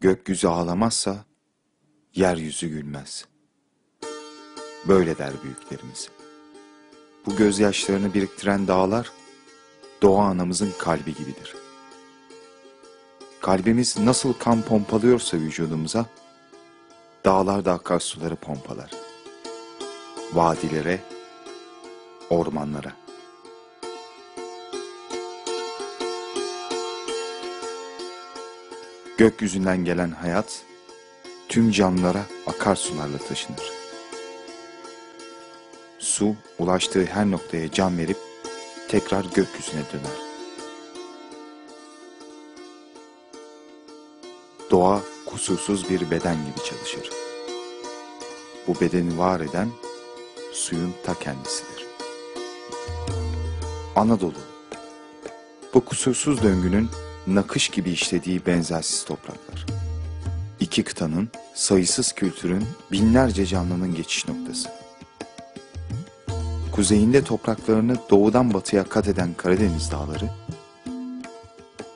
Gökyüzü ağlamazsa yeryüzü gülmez. Böyle der büyüklerimiz. Bu gözyaşlarını biriktiren dağlar doğa anamızın kalbi gibidir. Kalbimiz nasıl kan pompalıyorsa vücudumuza, dağlar da akarsuları pompalar. Vadilere, ormanlara. Gökyüzünden gelen hayat tüm canlılara akarsularla taşınır. Su ulaştığı her noktaya can verip tekrar gökyüzüne döner. Doğa kusursuz bir beden gibi çalışır. Bu bedeni var eden suyun ta kendisidir. Anadolu Bu kusursuz döngünün nakış gibi işlediği benzersiz topraklar. İki kıtanın, sayısız kültürün, binlerce canlının geçiş noktası. Kuzeyinde topraklarını doğudan batıya kat eden Karadeniz dağları,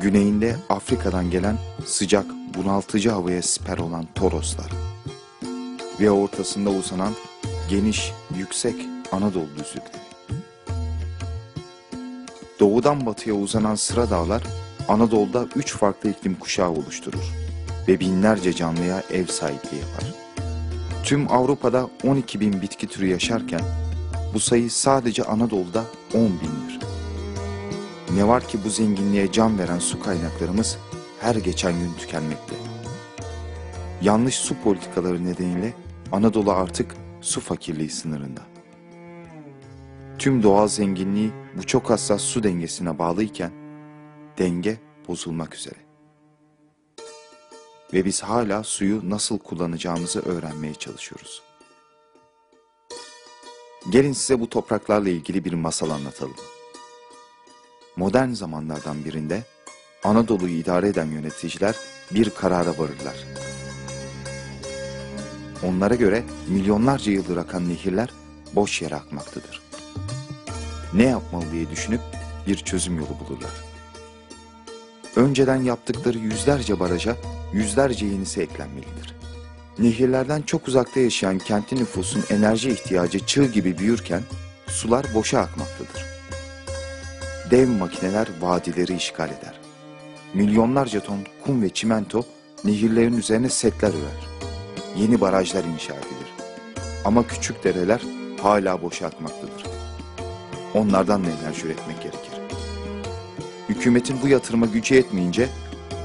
güneyinde Afrika'dan gelen sıcak, bunaltıcı havaya siper olan Toroslar ve ortasında uzanan geniş, yüksek Anadolu düzlükleri. Doğudan batıya uzanan sıra dağlar Anadolu'da üç farklı iklim kuşağı oluşturur ve binlerce canlıya ev sahipliği yapar. Tüm Avrupa'da 12 bin bitki türü yaşarken bu sayı sadece Anadolu'da 10 bindir. Ne var ki bu zenginliğe can veren su kaynaklarımız her geçen gün tükenmekte. Yanlış su politikaları nedeniyle Anadolu artık su fakirliği sınırında. Tüm doğal zenginliği bu çok hassas su dengesine bağlıyken denge bozulmak üzere. Ve biz hala suyu nasıl kullanacağımızı öğrenmeye çalışıyoruz. Gelin size bu topraklarla ilgili bir masal anlatalım. Modern zamanlardan birinde Anadolu'yu idare eden yöneticiler bir karara varırlar. Onlara göre milyonlarca yıldır akan nehirler boş yere akmaktadır. Ne yapmalı diye düşünüp bir çözüm yolu bulurlar. Önceden yaptıkları yüzlerce baraja yüzlerce yenisi eklenmelidir. Nehirlerden çok uzakta yaşayan kentli nüfusun enerji ihtiyacı çığ gibi büyürken sular boşa akmaktadır. Dev makineler vadileri işgal eder. Milyonlarca ton kum ve çimento nehirlerin üzerine setler örer. Yeni barajlar inşa edilir. Ama küçük dereler hala boşa akmaktadır. Onlardan da enerji üretmek gerekir. Hükümetin bu yatırıma gücü yetmeyince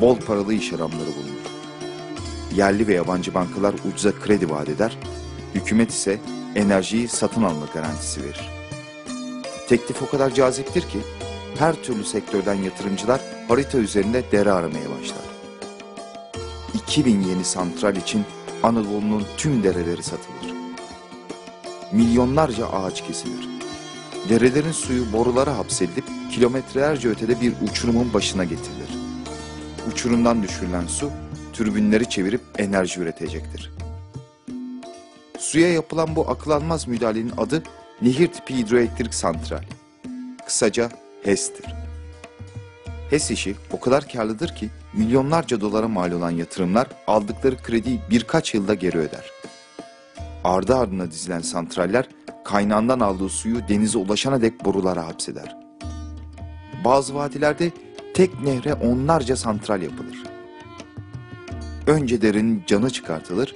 bol paralı iş adamları bulunur. Yerli ve yabancı bankalar ucuza kredi vaat eder, hükümet ise enerjiyi satın alma garantisi verir. Teklif o kadar caziptir ki her türlü sektörden yatırımcılar harita üzerinde dere aramaya başlar. 2000 yeni santral için Anadolu'nun tüm dereleri satılır. Milyonlarca ağaç kesilir. Derelerin suyu borulara hapsedilip kilometrelerce ötede bir uçurumun başına getirilir. Uçurumdan düşürülen su türbinleri çevirip enerji üretecektir. Suya yapılan bu akıl almaz müdahalenin adı nehir tipi hidroelektrik santral. Kısaca HES'tir. HES işi o kadar karlıdır ki milyonlarca dolara mal olan yatırımlar aldıkları krediyi birkaç yılda geri öder. Ardı ardına dizilen santraller kaynağından aldığı suyu denize ulaşana dek borulara hapseder. Bazı vadilerde tek nehre onlarca santral yapılır. Önce derinin canı çıkartılır,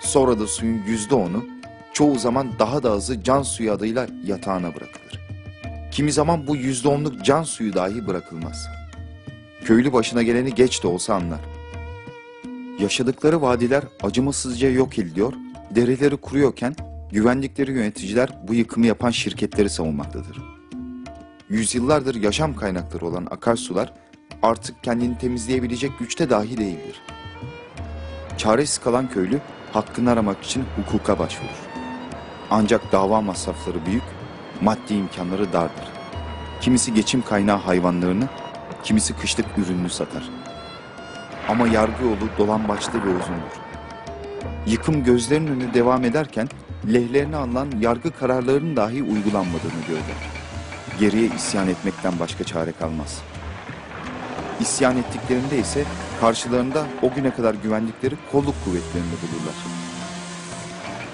sonra da suyun yüzde onu, çoğu zaman daha da azı can suyu adıyla yatağına bırakılır. Kimi zaman bu yüzde onluk can suyu dahi bırakılmaz. Köylü başına geleni geç de olsa anlar. Yaşadıkları vadiler acımasızca yok ediliyor, dereleri kuruyorken güvendikleri yöneticiler bu yıkımı yapan şirketleri savunmaktadır. Yüzyıllardır yaşam kaynakları olan akarsular artık kendini temizleyebilecek güçte dahi değildir. Çaresiz kalan köylü hakkını aramak için hukuka başvurur. Ancak dava masrafları büyük, maddi imkanları dardır. Kimisi geçim kaynağı hayvanlarını, kimisi kışlık ürününü satar. Ama yargı yolu dolambaçlı ve uzundur. Yıkım gözlerinin önünde devam ederken lehlerine alınan yargı kararlarının dahi uygulanmadığını görürler. Geriye isyan etmekten başka çare kalmaz. İsyan ettiklerinde ise karşılarında o güne kadar güvendikleri kolluk kuvvetlerini bulurlar.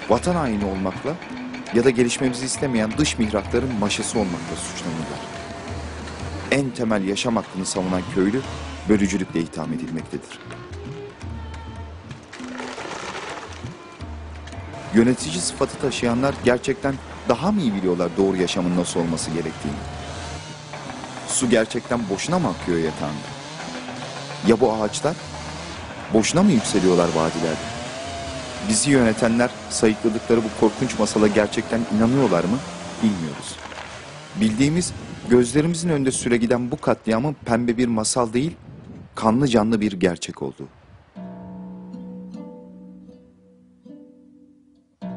Vatan haini olmakla ya da gelişmemizi istemeyen dış mihrakların maşası olmakla suçlanırlar. En temel yaşam hakkını savunan köylü bölücülükle itham edilmektedir. Yönetici sıfatı taşıyanlar gerçekten daha mı iyi biliyorlar doğru yaşamın nasıl olması gerektiğini? Su gerçekten boşuna mı akıyor yatağında? Ya bu ağaçlar? Boşuna mı yükseliyorlar vadilerde? Bizi yönetenler sayıkladıkları bu korkunç masala gerçekten inanıyorlar mı? Bilmiyoruz. Bildiğimiz gözlerimizin önünde süre giden bu katliamın pembe bir masal değil, kanlı canlı bir gerçek olduğu.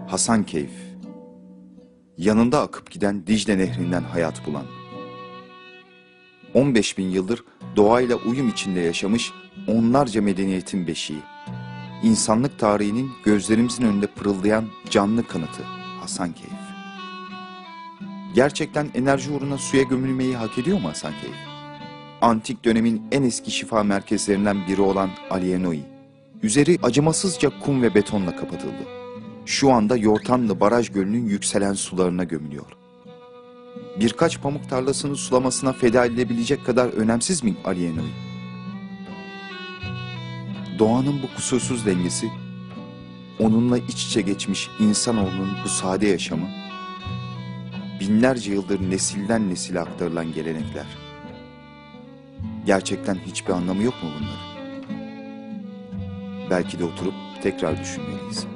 Hasan Keyif Yanında akıp giden Dicle Nehri'nden hayat bulan 15 bin yıldır doğayla uyum içinde yaşamış onlarca medeniyetin beşiği. İnsanlık tarihinin gözlerimizin önünde pırıldayan canlı kanıtı Hasan Keyif. Gerçekten enerji uğruna suya gömülmeyi hak ediyor mu Hasan Keyif? Antik dönemin en eski şifa merkezlerinden biri olan Alienoi. Üzeri acımasızca kum ve betonla kapatıldı. Şu anda Yortanlı Baraj Gölü'nün yükselen sularına gömülüyor birkaç pamuk tarlasının sulamasına feda edilebilecek kadar önemsiz mi Alienoi? Doğanın bu kusursuz dengesi, onunla iç içe geçmiş insanoğlunun bu sade yaşamı, binlerce yıldır nesilden nesile aktarılan gelenekler. Gerçekten hiçbir anlamı yok mu bunların? Belki de oturup tekrar düşünmeliyiz.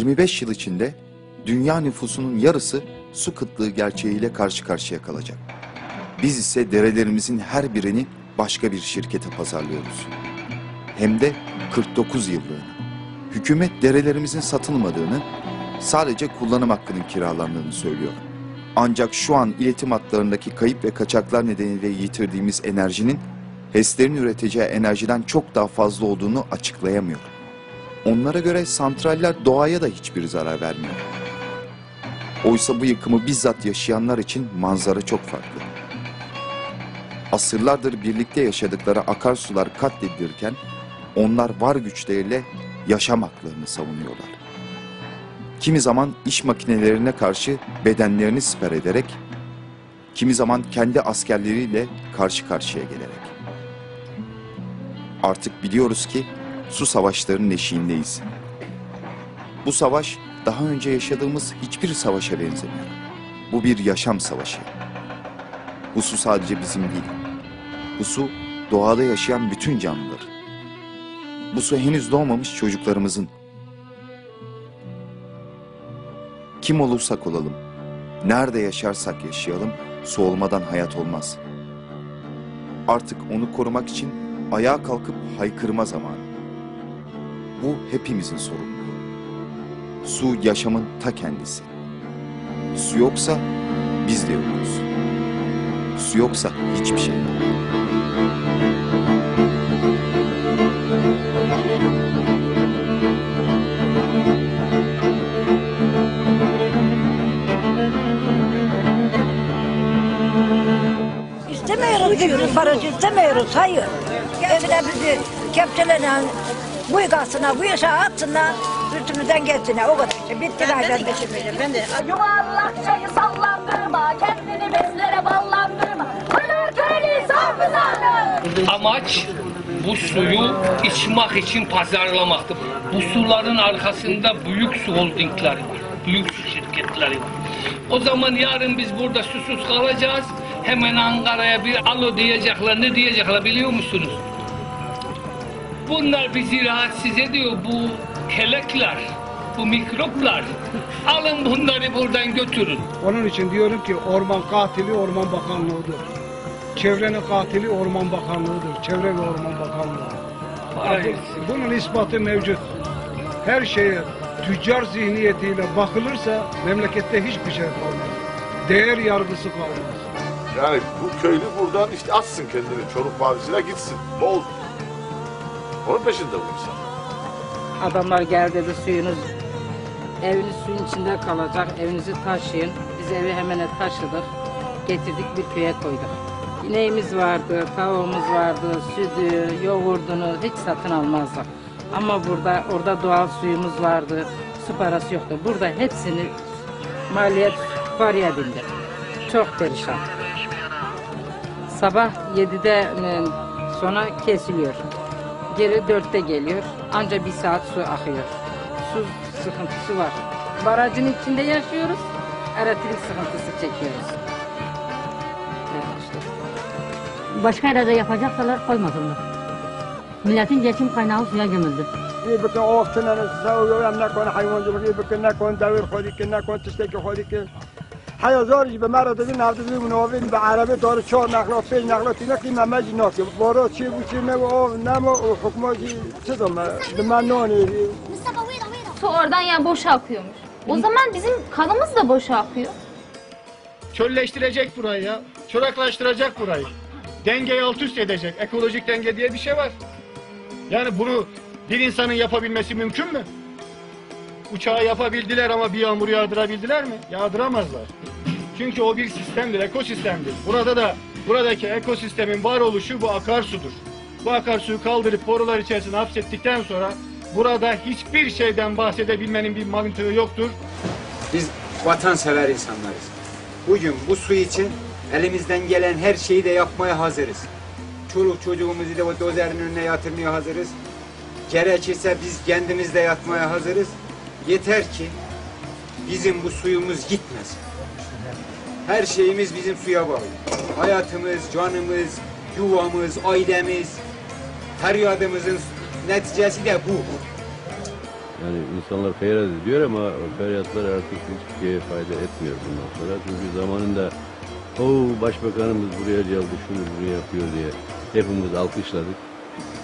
25 yıl içinde dünya nüfusunun yarısı su kıtlığı gerçeğiyle karşı karşıya kalacak. Biz ise derelerimizin her birini başka bir şirkete pazarlıyoruz. Hem de 49 yıllığına. Hükümet derelerimizin satılmadığını, sadece kullanım hakkının kiralandığını söylüyor. Ancak şu an iletim hatlarındaki kayıp ve kaçaklar nedeniyle yitirdiğimiz enerjinin HES'lerin üreteceği enerjiden çok daha fazla olduğunu açıklayamıyor. Onlara göre santraller doğaya da hiçbir zarar vermiyor. Oysa bu yıkımı bizzat yaşayanlar için manzara çok farklı. Asırlardır birlikte yaşadıkları akarsular katledilirken onlar var güçleriyle yaşam haklarını savunuyorlar. Kimi zaman iş makinelerine karşı bedenlerini siper ederek, kimi zaman kendi askerleriyle karşı karşıya gelerek. Artık biliyoruz ki su savaşlarının eşiğindeyiz. Bu savaş daha önce yaşadığımız hiçbir savaşa benzemiyor. Bu bir yaşam savaşı. Bu su sadece bizim değil. Bu su doğada yaşayan bütün canlılar. Bu su henüz doğmamış çocuklarımızın. Kim olursak olalım, nerede yaşarsak yaşayalım, su olmadan hayat olmaz. Artık onu korumak için ayağa kalkıp haykırma zamanı. Bu hepimizin sorumluluğu. Su yaşamın ta kendisi. Su yoksa biz de yokuz. Su yoksa hiçbir şey yok. İstemiyoruz diyoruz, barış istemiyoruz, hayır. Evde bizi kepçelerine bu yıkasına, bu yaşa atsınlar, üstümüzden geçsinler. O kadar. İşte bitti gayrı. Ben de Yuvarlakçayı sallandırma, kendini bezlere ballandırma. Pınar köreli sarmızanı. Amaç bu suyu içmek için pazarlamaktır. Bu suların arkasında büyük su holdingleri var. Büyük su şirketleri var. O zaman yarın biz burada susuz kalacağız. Hemen Ankara'ya bir alo diyecekler. Ne diyecekler biliyor musunuz? Bunlar bizi rahatsız ediyor. Bu kelekler, bu mikroplar. Alın bunları buradan götürün. Onun için diyorum ki orman katili Orman Bakanlığı'dır. Çevrenin katili Orman Bakanlığı'dır. Çevre ve Orman Bakanlığı. Para Artık etsin. bunun ispatı mevcut. Her şeye tüccar zihniyetiyle bakılırsa memlekette hiçbir şey kalmaz. Değer yargısı kalmaz. Yani bu köylü buradan işte atsın kendini Çoruk Vadisi'ne gitsin. Ne oldu? Onun peşinde bu adamlar gel dedi suyunuz eviniz suyun içinde kalacak. Evinizi taşıyın. Biz evi hemen taşıdık. Getirdik bir köye koyduk. İneğimiz vardı, tavuğumuz vardı, sütü, yoğurdunu hiç satın almazdık. Ama burada orada doğal suyumuz vardı. Su parası yoktu. Burada hepsini maliyet paraya bindir. Çok perişan. Sabah 7'de e, sonra kesiliyor. Geri 4'te geliyor. Anca bir saat su akıyor. Su sıkıntısı var. Barajın içinde yaşıyoruz. Elektrik sıkıntısı çekiyoruz. Evet işte. Başka yerde yapacaksalar koymasınlar. Milletin geçim kaynağı suya gömüldü. يبكي اوقتنا نسوي ويا نكون حيوان جبري يبكي نكون داوير خودي كي نكون تشتكي خودي كي حيا زورج بمرة دي نهض بي منوفين بعربي دور شو نقلات في نقلات نكي ما مجي نوكي بورو تشي بوشي نمو او نمو وحكمو جي تدوم دمانوني Su oradan yani boşa akıyormuş. O zaman bizim kanımız da boşa akıyor. Çölleştirecek burayı ya. Çoraklaştıracak burayı. Dengeyi alt üst edecek. Ekolojik denge diye bir şey var. Yani bunu bir insanın yapabilmesi mümkün mü? Uçağı yapabildiler ama bir yağmur yağdırabildiler mi? Yağdıramazlar. Çünkü o bir sistemdir, ekosistemdir. Burada da buradaki ekosistemin varoluşu bu akarsudur. Bu akarsuyu kaldırıp borular içerisine hapsettikten sonra burada hiçbir şeyden bahsedebilmenin bir mantığı yoktur. Biz vatansever insanlarız. Bugün bu su için elimizden gelen her şeyi de yapmaya hazırız. Çoluk çocuğumuzu da o dozerin önüne yatırmaya hazırız. Gerekirse biz kendimiz de yatmaya hazırız. Yeter ki bizim bu suyumuz gitmesin. Her şeyimiz bizim suya bağlı. Hayatımız, canımız, yuvamız, ailemiz, feryadımızın neticesi de bu. Yani insanlar feryat ediyor ama feryatlar artık hiçbir fayda etmiyor bundan sonra. Çünkü zamanında o başbakanımız buraya geldi, şunu buraya yapıyor diye hepimiz alkışladık.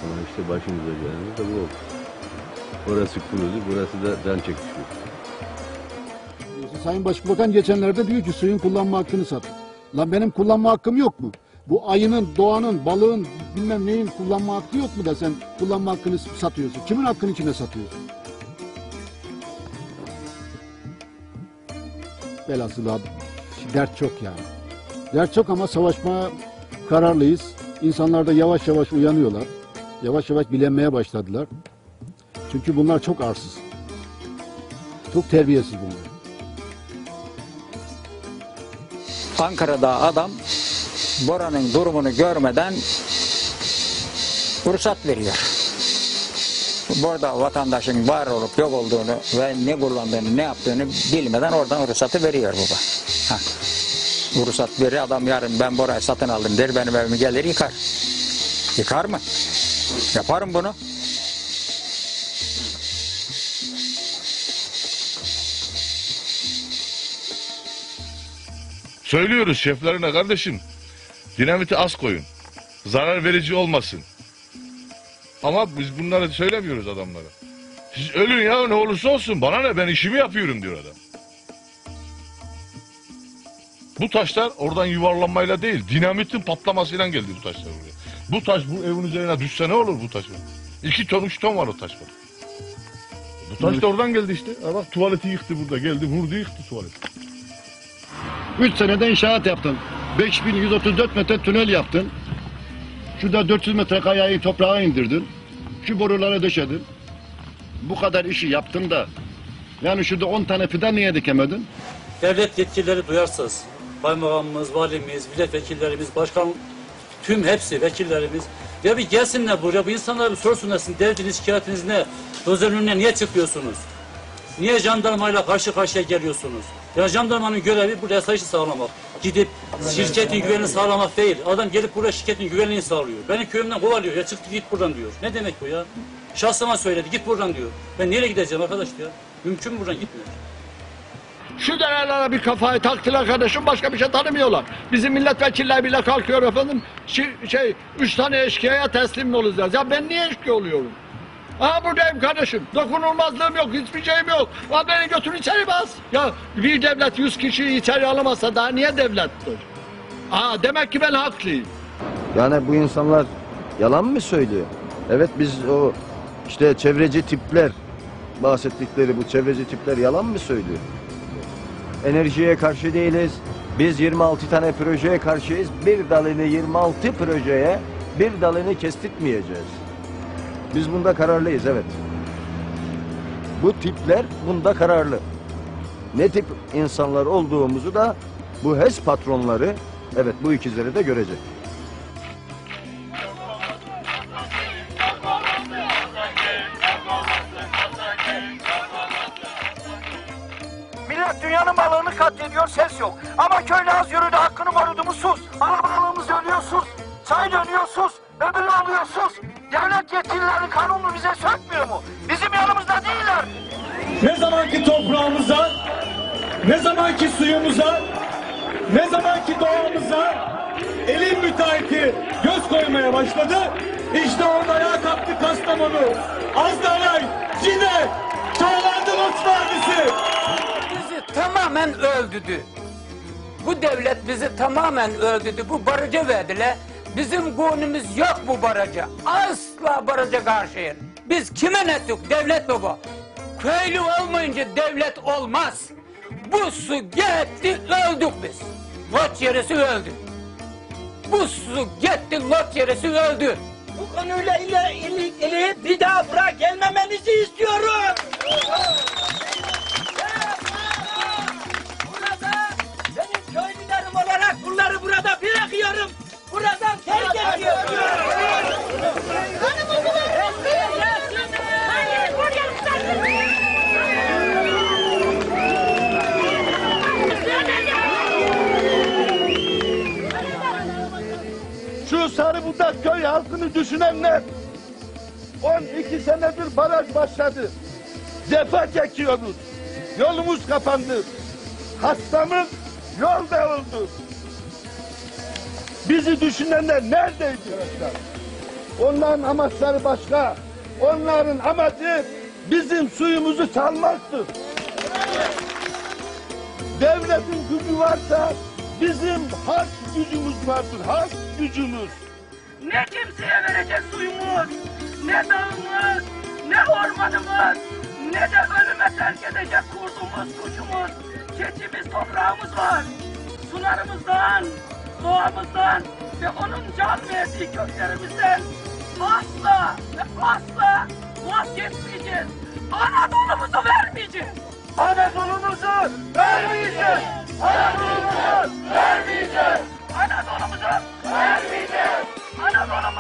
Ama işte başımıza gelen de bu oldu. Orası kurudu, burası da can çekişiyor. Sayın Başbakan geçenlerde diyor ki suyun kullanma hakkını sat. Lan benim kullanma hakkım yok mu? Bu ayının, doğanın, balığın, bilmem neyin kullanma hakkı yok mu da sen kullanma hakkını satıyorsun? Kimin hakkını kime satıyorsun? Velhasıl abi, dert çok yani. Dert çok ama savaşmaya kararlıyız. İnsanlar da yavaş yavaş uyanıyorlar. Yavaş yavaş bilenmeye başladılar. Çünkü bunlar çok arsız. Çok terbiyesiz bunlar. Ankara'da adam Bora'nın durumunu görmeden ruhsat veriyor. Burada vatandaşın var olup yok olduğunu ve ne kullandığını, ne yaptığını bilmeden oradan ruhsatı veriyor baba. Ha. Ruhsat verir adam yarın ben Bora'yı satın aldım der benim evimi gelir yıkar. Yıkar mı? Yaparım bunu. Söylüyoruz şeflerine kardeşim. Dinamiti az koyun. Zarar verici olmasın. Ama biz bunları söylemiyoruz adamlara. Siz ölün ya ne olursa olsun bana ne ben işimi yapıyorum diyor adam. Bu taşlar oradan yuvarlanmayla değil dinamitin patlamasıyla geldi bu taşlar buraya. Bu taş bu evin üzerine düşse ne olur bu taş? İki ton üç ton var o taş var. Bu taş da oradan geldi işte. Bak tuvaleti yıktı burada geldi vurdu yıktı tuvaleti. 3 senede inşaat yaptın. 5134 metre tünel yaptın. Şurada 400 metre kayayı toprağa indirdin. Şu boruları döşedin. Bu kadar işi yaptın da yani şurada 10 tane fidan niye dikemedin? Devlet yetkilileri duyarsız. Kaymakamımız, valimiz, milletvekillerimiz, başkan, tüm hepsi vekillerimiz. Ya bir gelsinler buraya, bu insanlara bir sorsunlar sizin derdiniz, şikayetiniz ne? Dozer'in önüne niye çıkıyorsunuz? Niye jandarmayla karşı karşıya geliyorsunuz? Ya jandarmanın görevi burada yasayışı sağlamak. Gidip şirketin güvenliğini sağlamak değil. Adam gelip burada şirketin güvenliğini sağlıyor. Beni köyümden kovalıyor. Ya çıktı git buradan diyor. Ne demek bu ya? Şahsıma söyledi git buradan diyor. Ben nereye gideceğim arkadaş ya? Mümkün mü buradan gitmiyor? Şu derelere bir kafayı taktılar kardeşim başka bir şey tanımıyorlar. Bizim milletvekiller bile kalkıyor efendim. Şey, şey üç tane eşkıyaya teslim mi olacağız? Ya ben niye eşkıya oluyorum? Aha buradayım kardeşim. Dokunulmazlığım yok, hiçbir şeyim yok. Ya beni götür içeri bas. Ya bir devlet yüz kişiyi içeri alamazsa daha niye devlettir? Aa demek ki ben haklıyım. Yani bu insanlar yalan mı söylüyor? Evet biz o işte çevreci tipler bahsettikleri bu çevreci tipler yalan mı söylüyor? Enerjiye karşı değiliz. Biz 26 tane projeye karşıyız. Bir dalını 26 projeye bir dalını kestirtmeyeceğiz. Biz bunda kararlıyız evet. Bu tipler bunda kararlı. Ne tip insanlar olduğumuzu da bu HES patronları evet bu ikizleri de görecek. Zamanki toprağımıza, ne zamanki suyumuza, ne zamanki doğamıza elin müteahhiti göz koymaya başladı. İşte orada ayağa kalktı Kastamonu, Azdaray, Cide, Çağlardı Lütfü abisi. Bizi tamamen öldürdü. Bu devlet bizi tamamen öldürdü. Bu barajı verdiler. Bizim gonumuz yok bu baraja. Asla baraja karşıyım. Biz kime ne ettik? Devlet mi bu? Köylü olmayınca devlet olmaz. Bu su gitti öldük biz. Lot yerisi öldü. Bu su gitti lot yerisi öldü. Bu konuyla ilgili bir daha bırak gelmemenizi istiyorum. Burada benim köylülerim olarak bunları burada bırakıyorum. Buradan terk ediyorum. Sarıbudak köy halkını düşünenler 12 senedir baraj başladı. Cefa çekiyoruz. Yolumuz kapandı. Hastamız yolda oldu. Bizi düşünenler neredeydi? Onların amaçları başka. Onların amacı bizim suyumuzu çalmaktır. Devletin gücü varsa bizim halk gücümüz vardır. Halk gücümüz. Ne kimseye verecek suyumuz, ne dağımız, ne ormanımız, ne de ölüme terk edecek kurdumuz, kuşumuz, keçimiz, toprağımız var. Sularımızdan, doğamızdan ve onun can verdiği köklerimizden asla ve asla vazgeçmeyeceğiz. Anadolu'muzu vermeyeceğiz. Anadolu'muzu vermeyeceğiz. Anadolu'muzu vermeyeceğiz. Anadolu'muzu.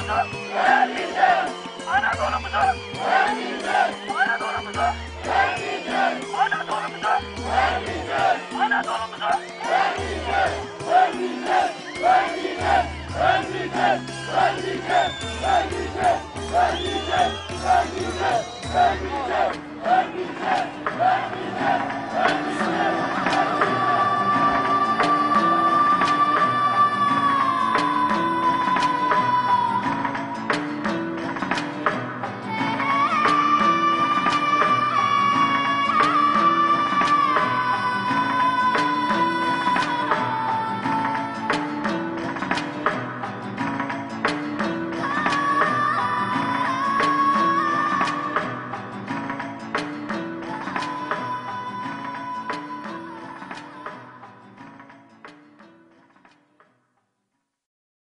Anadolu'muzu vermeyeceğiz. Anadolu'muzu vermeyeceğiz. Anadolu'muzu vermeyeceğiz. Anadolu'muzu vermeyeceğiz. Vermeyeceğiz. Vermeyeceğiz. Vermeyeceğiz. Vermeyeceğiz. Vermeyeceğiz. Vermeyeceğiz. Vermeyeceğiz. Vermeyeceğiz. Vermeyeceğiz. Vermeyeceğiz. Vermeyeceğiz.